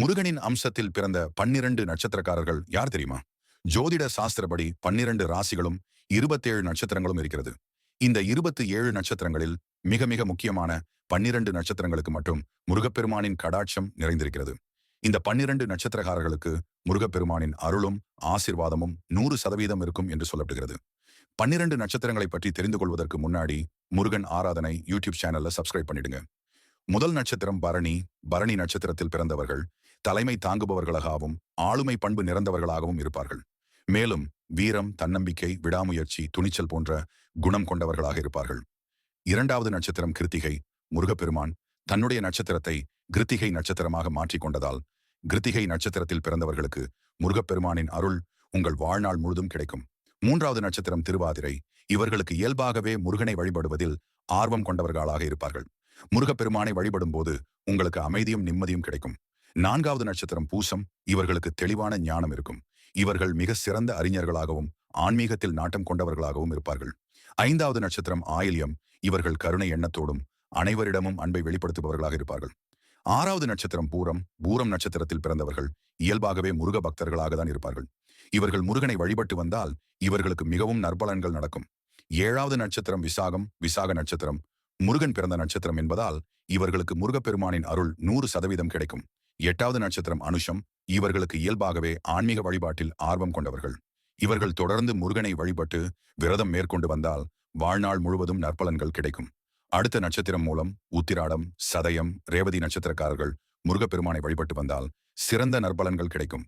முருகனின் அம்சத்தில் பிறந்த பன்னிரண்டு நட்சத்திரக்காரர்கள் யார் தெரியுமா? ஜோதிட சாஸ்திரப்படி பன்னிரண்டு ராசிகளும் இருபத்தேழு நட்சத்திரங்களும் இருக்கிறது. இந்த இருபத்தி ஏழு நட்சத்திரங்களில் மிக மிக முக்கியமான பன்னிரண்டு நட்சத்திரங்களுக்கு மட்டும் முருகப்பெருமானின் கடாட்சம் நிறைந்திருக்கிறது. இந்த பன்னிரண்டு நட்சத்திரக்காரர்களுக்கு முருகப்பெருமானின் அருளும் ஆசிர்வாதமும் நூறு சதவீதம் இருக்கும் என்று சொல்லப்படுகிறது. பன்னிரண்டு நட்சத்திரங்களை பற்றி தெரிந்து கொள்வதற்கு முன்னாடி முருகன் ஆராதனை யூடியூப் சேனல்ல சப்ஸ்கிரைப் பண்ணிடுங்க. முதல் நட்சத்திரம் பரணி. பரணி நட்சத்திரத்தில் பிறந்தவர்கள் தலைமை தாங்குபவர்களாகவும் ஆளுமை பண்பு நிறந்தவர்களாகவும் இருப்பார்கள். மேலும் வீரம் தன்னம்பிக்கை விடாமுயற்சி துணிச்சல் போன்ற குணம் கொண்டவர்களாக இருப்பார்கள். இரண்டாவது நட்சத்திரம் கிருத்திகை முருகப்பெருமான். தன்னுடைய நட்சத்திரத்தை கிருத்திகை நட்சத்திரமாக மாற்றிக் கொண்டதால் கிருத்திகை நட்சத்திரத்தில் பிறந்தவர்களுக்கு முருகப்பெருமானின் அருள் உங்கள் வாழ்நாள் முழுதும் கிடைக்கும். மூன்றாவது நட்சத்திரம் திருவாதிரை. இவர்களுக்கு இயல்பாகவே முருகனை வழிபடுவதில் ஆர்வம் கொண்டவர்களாக இருப்பார்கள். முருகப்பெருமானை வழிபடும் போது உங்களுக்கு அமைதியும் நிம்மதியும் கிடைக்கும். நான்காவது நட்சத்திரம் பூசம் இவர்களுக்கு தெளிவான ஞானம் இருக்கும். இவர்கள் மிக சிறந்த அறிஞர்களாகவும் ஆன்மீகத்தில் நாட்டம் கொண்டவர்களாகவும் இருப்பார்கள். ஐந்தாவது நட்சத்திரம் ஆயில்யம் இவர்கள் கருணை எண்ணத்தோடும் அனைவரிடமும் அன்பை வெளிப்படுத்துபவர்களாக இருப்பார்கள். ஆறாவது நட்சத்திரம் பூரம் பூரம் நட்சத்திரத்தில் பிறந்தவர்கள் இயல்பாகவே முருக பக்தர்களாக தான் இருப்பார்கள். இவர்கள் முருகனை வழிபட்டு வந்தால் இவர்களுக்கு மிகவும் நற்பலன்கள் நடக்கும். ஏழாவது நட்சத்திரம் விசாகம் விசாக நட்சத்திரம் முருகன் பிறந்த நட்சத்திரம் என்பதால் இவர்களுக்கு முருகப்பெருமானின் அருள் நூறு சதவீதம் கிடைக்கும். எட்டாவது நட்சத்திரம் அனுஷம் இவர்களுக்கு இயல்பாகவே ஆன்மீக வழிபாட்டில் ஆர்வம் கொண்டவர்கள். இவர்கள் தொடர்ந்து முருகனை வழிபட்டு விரதம் மேற்கொண்டு வந்தால் வாழ்நாள் முழுவதும் நற்பலன்கள் கிடைக்கும். அடுத்த நட்சத்திரம் மூலம் உத்திராடம் சதயம் ரேவதி நட்சத்திரக்காரர்கள் முருகப்பெருமானை வழிபட்டு வந்தால் சிறந்த நற்பலன்கள் கிடைக்கும்.